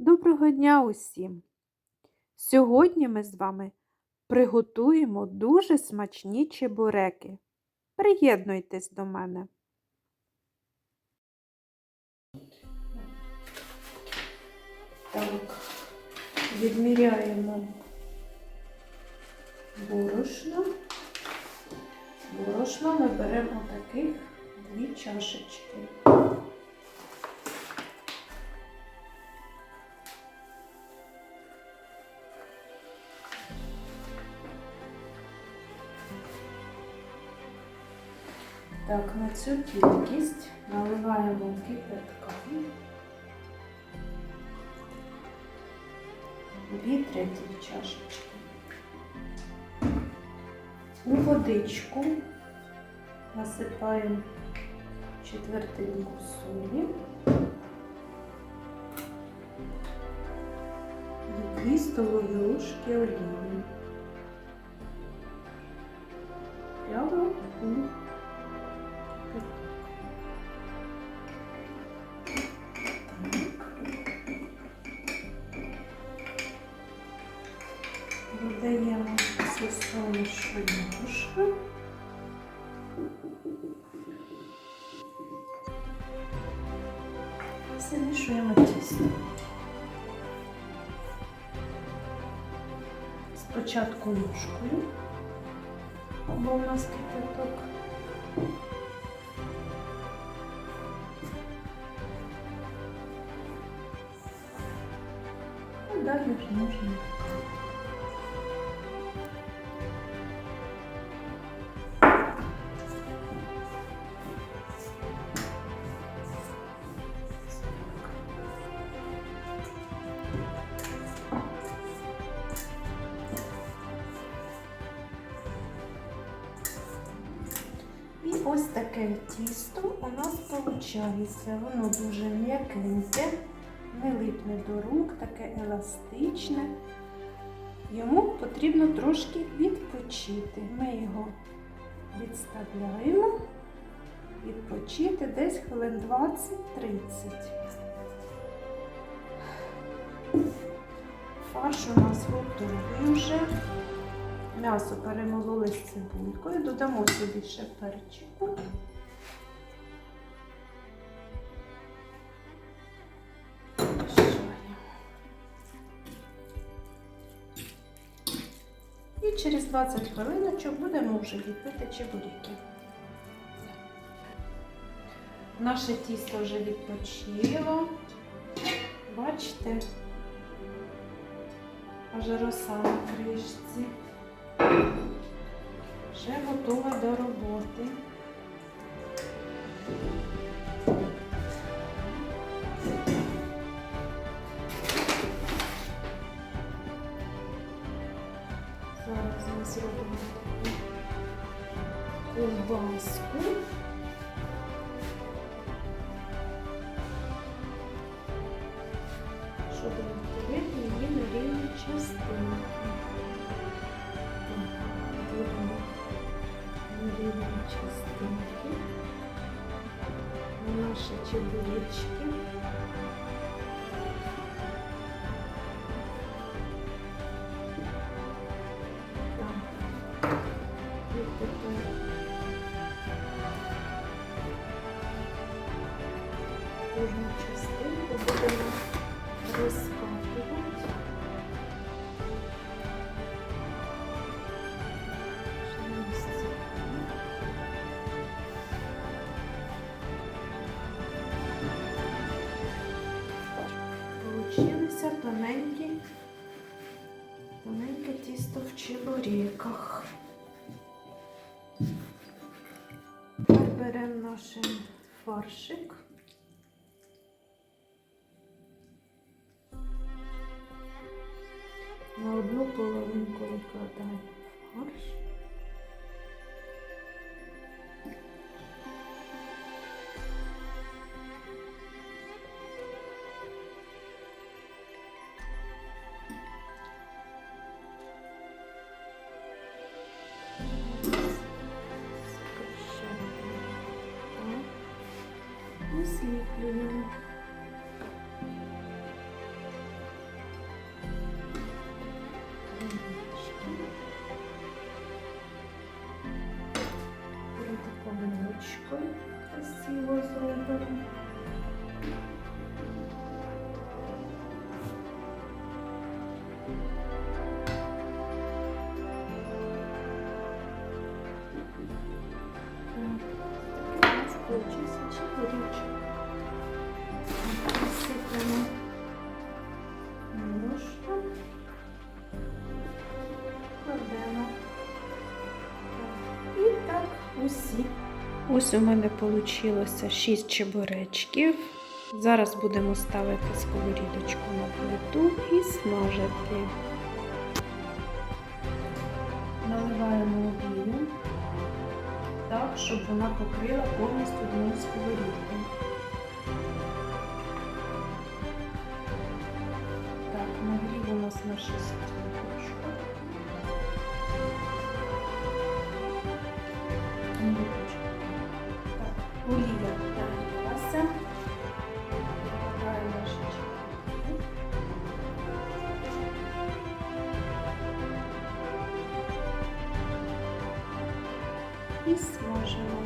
Доброго дня усім! Сьогодні ми з вами приготуємо дуже смачні чебуреки. Приєднуйтесь до мене. Так, відміряємо борошно. Борошно ми беремо таких дві чашечки. Так, на цю кількість наливаємо кипятка. Дві треті чашечки. У водичку насипаємо четвертинку солі і 2 столові ложки олії. Прямо у Додаємо цю сонячну ложку. Замішуємо тісто. Спочатку ложкою, бо у нас кипяток. Можна. І ось таке тісто у нас виходить. Воно дуже м'якеньке, не липне до рук, таке еластичне. Йому потрібно трошки відпочити. Ми його відставляємо, відпочити десь хвилин 20-30. Фарш у нас готовий вже. М'ясо перемололи з цибулькою, додамо сюди ще перчику. Через 20 хвилиночок будемо вже ліпити чебуріки. Наше тісто вже відпочило. Бачите, аж роса на кришці. Вже готова до роботи. Таку ковбаску. Щоб розділити її на рівні частинки. Будемо на рівні частинки. На наші чебуречки. Кожну частинку будемо розкатувати. Получилися тоненькі, тоненьке тісто в чебуреках. Тепер беремо наш фаршик. На одну половинку викладаємо фарш. зліплюємо. Його зробимо. Так, Ось у мене вийшло 6 чебуречків. Зараз будемо ставити сковорідочку на плиту і смажити. Наливаємо олію так, щоб вона покрила повністю дно сковорідки. Так, нагрів у нас на 6 І смажимо.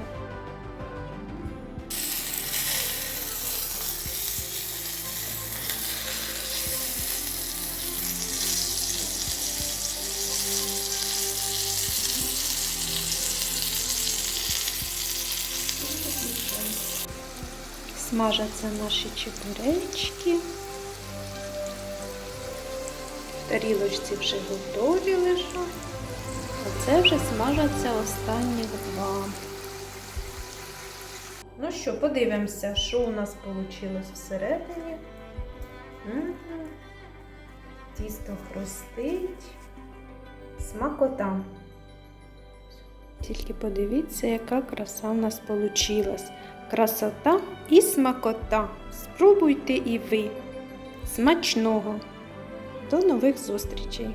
Смажаться наші чебуречки. В тарілочці вже готові лежать. Це вже смажаться останніх два. Ну що, подивимося, що у нас вийшло всередині. Тісто хрустить. Смакота. Тільки подивіться, яка краса в нас вийшла. Красота і смакота. Спробуйте і ви. Смачного. До нових зустрічей!